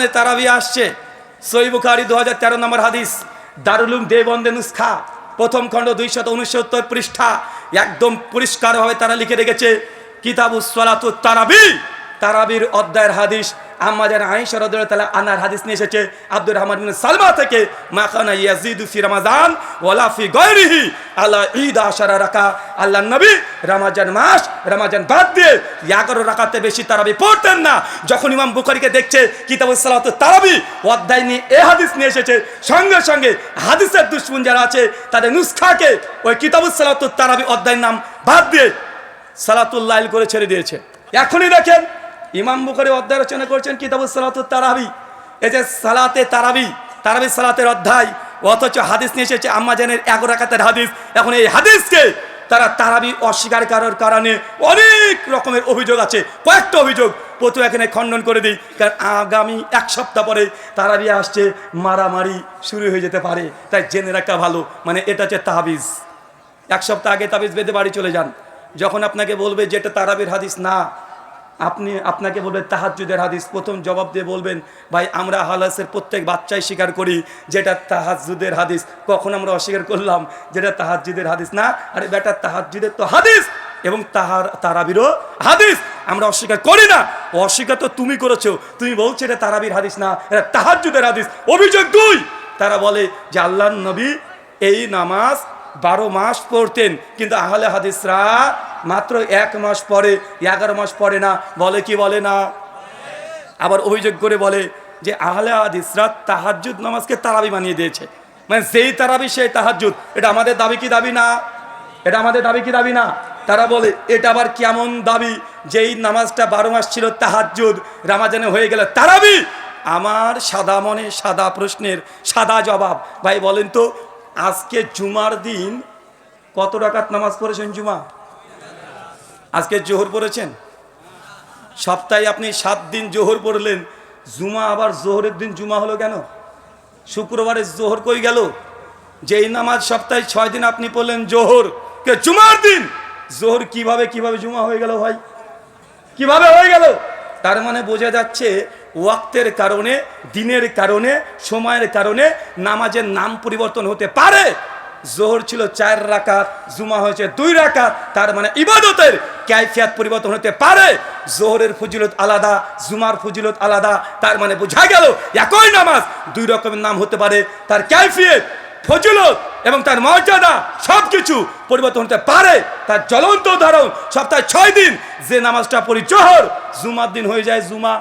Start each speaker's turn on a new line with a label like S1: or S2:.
S1: সামনে তারাবি আসছে। সই বুখারি দু হাজার তেরো নম্বর হাদিস দারুলুম দেবন্দে নুসখা, প্রথম খণ্ড দুইশত উনসত্তর পৃষ্ঠা, একদম পরিষ্কারভাবে তারা লিখে রেখেছে কিতাবু সালাতু তারাবি। তারাবির অধ্যায়ের হাদিস আমাদের আয়েশা তাআলা আনার হাদিস নিয়ে এসেছে, আব্দুর রহমান সালমা থেকে মাখানা ইয়াজিদু ফি রমাজান ওয়ালা ফি গায়রিহি আলা ঈদ আশারা রাকা আল্লাহ নবী রমাজান মাস, রমাজান বাদ দিয়ে 11 রাকাতে বেশি তারাবি পড়তেন না। যখন ইমাম বুখারীকে দেখছে, কিতাবুস সালাতু তারাবি অধ্যায় নিয়ে এ হাদিস নিয়ে এসেছে, সঙ্গে সঙ্গে হাদিসের দুশ্মন যারা আছে, তাদের নুসখাকে ওই কিতাবুস সালাতু তারাবি অধ্যায়ের নাম বাদ দিয়ে সালাতুল্লাহ করে ছেড়ে দিয়েছে। এখনই দেখেন ইমাম বুখারী অধ্যায় রচনা করছেন কিতাবুস সালাতুত তারাবি। এই যে সালাতে তারাবি তারাবি সালাতের অধ্যায়, অথচ হাদিস নিয়ে এসেছে আম্মাজানের এক রাকাতের হাদিস। এখন এই হাদিসকে তারা তারাবি অস্বীকার করার কারণে অনেক রকমের অভিযোগ আছে, কয়েকটা অভিযোগ। প্রথম এখানে খণ্ডন করে দিই, কারণ আগামী এক সপ্তাহ পরে তারাবি আসছে, মারামারি শুরু হয়ে যেতে পারে। তাই জেনে রাখা ভালো মানে এটা হচ্ছে তাহাবিজ এক সপ্তাহ আগে তাবিজ বেঁধে বাড়ি চলে যান। যখন আপনাকে বলবে যে এটা তারাবির হাদিস না আপনি আপনাকে বলবেন তাহাজুদের হাদিস প্রথম জবাব দিয়ে বলবেন, ভাই, আমরা হালাসের প্রত্যেক বাচ্চাই স্বীকার করি যেটা তাহাজুদের হাদিস। কখন আমরা অস্বীকার করলাম, যেটা তাহাজুদের হাদিস না? আরে বেটা তাহাজুদের তো হাদিস এবং তাহার, তারাবিরও হাদিস। আমরা অস্বীকার করি না। অস্বীকার তো তুমি করেছ। তুমি বলছো এটা তারাবির হাদিস না, এটা তাহাজুদের হাদিস। অভিযোগ দুই, তারা বলে যে আল্লাহ নবী এই নামাজ বারো মাস পড়তেন, কিন্তু আহলে হাদিসরা মাত্র এক মাস পরে, এগারো মাস পরে না, বলে কি বলে না? আবার অভিযোগ করে বলে যে আহলে হাদিসরা তাহাজ্জুদ নামাজকে তারাবি বানিয়ে দিয়েছে। মানে যেই তারাবি, সেই তাহাজ্জুদ। এটা আমাদের দাবি কি দাবি না? এটা আমাদের দাবি কি দাবি না? তারা বলে, এটা আবার কেমন দাবি? যেই নামাজটা বারো মাস ছিল, তাহাজ্জুদ, রামাজানে হয়ে গেল, তারাবি! আমার সাদা মনে সাদা প্রশ্নের সাদা জবাব। ভাই, বলেন তো, আজকে জুমার দিন কত রাকাত নামাজ পড়েছেন জুমা? আজকে জোহর পড়েছেন? সপ্তাহে আপনি সাত দিন জোহর পড়লেন, জুমা আবার জোহরের দিন জুমা হলো কেন? শুক্রবারে জোহর কই গেল? যেই নামাজ সপ্তাহে ছয় দিন আপনি পড়লেন জোহর, কে জুমার দিন? জোহর কীভাবে কীভাবে জুমা হয়ে গেল ভাই? কীভাবে হয়ে গেল? তার মানে বোঝা যাচ্ছে ওয়াক্তের কারণে, দিনের কারণে, সময়ের কারণে নামাজের নাম পরিবর্তন হতে পারে। জোহর ছিল চার রাকাত, জুমা হয়েছে দুই রাকাত, তার মানে ইবাদতের ক্যাফিয়াত পরিবর্তন হতে পারে। জোহরের ফজিলত আলাদা, জুমার ফজিলত আলাদা, তার মানে বোঝা গেল একই নামাজ দুই রকমের নাম হতে পারে। তার ক্যাফিয়ত ফজিলত এবং তার মর্যাদা সব কিছু পরিবর্তন হতে পারে। তার জ্বলন্ত উদাহরণ সপ্তাহে ছয় দিন, যে নামাজটা পড়ি জোহর, জুমার দিন হয়ে যায় জুমা।